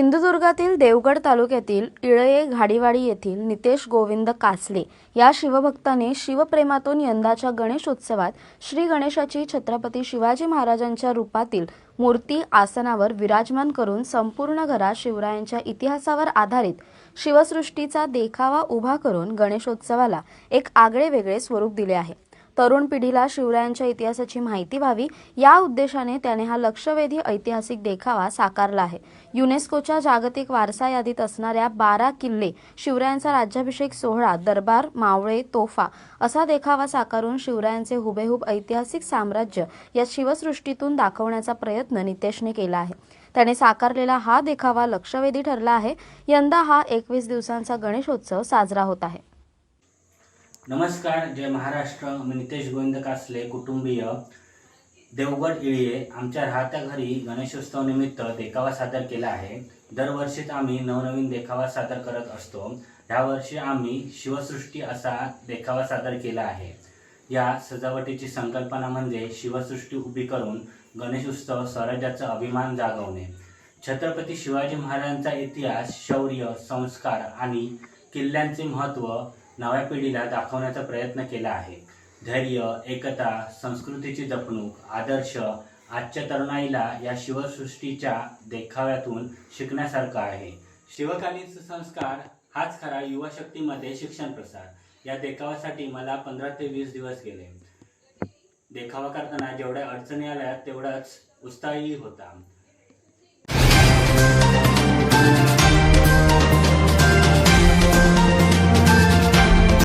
सिंधुदुर्गातील देवगड तालुक्यातील इळये घाडीवाडी येथील नितेश गोविंद कासले या शिवभक्ताने शिवप्रेमातून यंदाच्या गणेशोत्सवात श्री गणेशाची छत्रपती शिवाजी महाराजांच्या रूपातील मूर्ती आसनावर विराजमान करून संपूर्ण घरात शिवरायांच्या इतिहासावर आधारित शिवसृष्टीचा देखावा उभा करून गणेशोत्सवाला एक आगळे वेगळे स्वरूप दिले आहे. तरुण पिढीला शिवरायांच्या इतिहासाची माहिती व्हावी या उद्देशाने त्याने हा लक्षवेधी ऐतिहासिक देखावा साकारला आहे. युनेस्कोच्या जागतिक वारसा यादीत असणाऱ्या बारा किल्ले शिवरायांचा राज्याभिषेक सोहळा दरबार मावळे तोफा असा देखावा साकारून शिवरायांचे हुबेहूब ऐतिहासिक साम्राज्य या शिवसृष्टीतून दाखवण्याचा प्रयत्न नितेशने केला आहे. त्याने साकारलेला हा देखावा लक्षवेधी ठरला आहे. यंदा हा एकवीस दिवसांचा गणेशोत्सव साजरा होत आहे. नमस्कार जय महाराष्ट्र. मी नितेश गोविंद कासले कुटुंबीय. देवगड इळिये. आमच्या राहत्या घरी गणेशोत्सव निमित्त देखावा सादर केला आहे. दरवर्षीच आम्ही नवनवीन देखावा सादर करत असतो. ह्यावर्षी आम्ही शिवसृष्टी असा देखावा सादर केला आहे. या सजावटीची संकल्पना म्हणजे शिवसृष्टी उभी करून गणेशोत्सव स्वराज्याचा अभिमान जागवणे. छत्रपती शिवाजी महाराजांचा इतिहास शौर्य संस्कार आणि किल्ल्यांचे महत्त्व नव्या पिढीला दाखवण्याचा प्रयत्न केला आहे. धैर्य एकता संस्कृतीची जपणूक आदर्श आजच्या तरुणाईला या शिवसृष्टीच्या देखाव्यातून शिकण्यासारखा आहे. शिवकालीन सुसंस्कार हाच खरा युवा शक्तीमध्ये शिक्षण प्रसार. या देखावासाठी मला पंधरा ते वीस दिवस गेले. देखावा करताना जेवढ्या अडचणी आल्या तेवढाच उत्साही होता.